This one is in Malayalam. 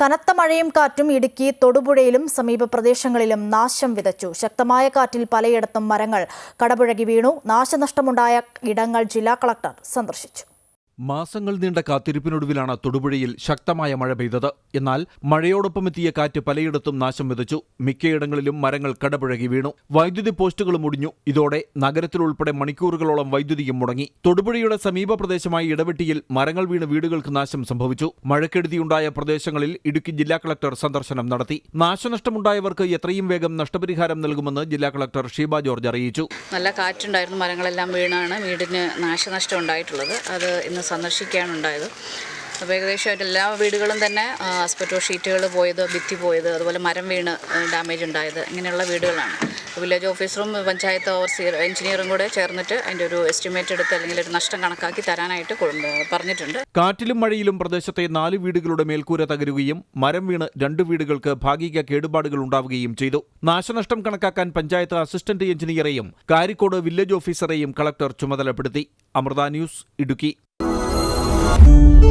കനത്ത മഴയും കാറ്റും ഇടുക്കി തൊടുപുഴയിലും സമീപ പ്രദേശങ്ങളിലും നാശം വിതച്ചു. ശക്തമായ കാറ്റിൽ പലയിടത്തും മരങ്ങൾ കടപുഴകി വീണു. നാശനഷ്ടമുണ്ടായ ഇടങ്ങൾ ജില്ലാ കളക്ടർ സന്ദർശിച്ചു. മാസങ്ങൾ നീണ്ട കാത്തിരിപ്പിനൊടുവിലാണ് തൊടുപുഴയിൽ ശക്തമായ മഴ പെയ്തത്. എന്നാൽ മഴയോടൊപ്പം എത്തിയ കാറ്റ് പലയിടത്തും നാശം വിതച്ചു. മിക്കയിടങ്ങളിലും മരങ്ങൾ കടപുഴകി വീണു. വൈദ്യുതി പോസ്റ്റുകളും ഒടിഞ്ഞു. ഇതോടെ നഗരത്തിലുൾപ്പെടെ മണിക്കൂറുകളോളം വൈദ്യുതിയും മുടങ്ങി. തൊടുപുഴയുടെ സമീപ പ്രദേശമായ ഇടവെട്ടിയിൽ മരങ്ങൾ വീണ് വീടുകൾക്ക് നാശം സംഭവിച്ചു. മഴക്കെടുതിയുണ്ടായ പ്രദേശങ്ങളിൽ ഇടുക്കി ജില്ലാ കളക്ടർ സന്ദർശനം നടത്തി. നാശനഷ്ടമുണ്ടായവർക്ക് എത്രയും വേഗം നഷ്ടപരിഹാരം നൽകുമെന്ന് ജില്ലാ കളക്ടർ ഷീബ ജോർജ് അറിയിച്ചു. നല്ല കാറ്റുണ്ടായിരുന്നു. മരങ്ങളെല്ലാം വീണാണ് വീടിന് നാശനഷ്ടം ഉണ്ടായിട്ടുള്ളത്. അത് ഇന്ന് സന്ദർശിക്കാനുണ്ടായത്. അപ്പോൾ ഏകദേശം എല്ലാ വീടുകളും തന്നെ ആസ്പെറ്റോ ഷീറ്റുകൾ പോയത് ഭിത്തി പോയത് അതുപോലെ മരം വീണ് ഡാമേജ് ഉണ്ടായത് ഇങ്ങനെയുള്ള വീടുകളാണ്. വില്ലേജ് ഓഫീസറും പഞ്ചായത്ത് ഓവർസിയർ എഞ്ചിനീയറും കൂടെ ചേർന്നിട്ട് അതിന്റെ ഒരു എസ്റ്റിമേറ്റ് എടുത്ത് അല്ലെങ്കിൽ ഒരു നഷ്ടം കണക്കാക്കി തരാനായിട്ട് പറഞ്ഞിട്ടുണ്ട്. കാറ്റിലും മഴയിലും പ്രദേശത്തെ നാല് വീടുകളുടെ മേൽക്കൂര തകരുകയും മരം വീണ് രണ്ട് വീടുകൾക്ക് ഭാഗിക കേടുപാടുകൾ ഉണ്ടാവുകയും ചെയ്തു. നാശനഷ്ടം കണക്കാക്കാൻ പഞ്ചായത്ത് അസിസ്റ്റന്റ് എഞ്ചിനീയറെയും കാരിക്കോട് വില്ലേജ് ഓഫീസറെയും കളക്ടർ ചുമതലപ്പെടുത്തി. Amrita news Idukki. Thank you.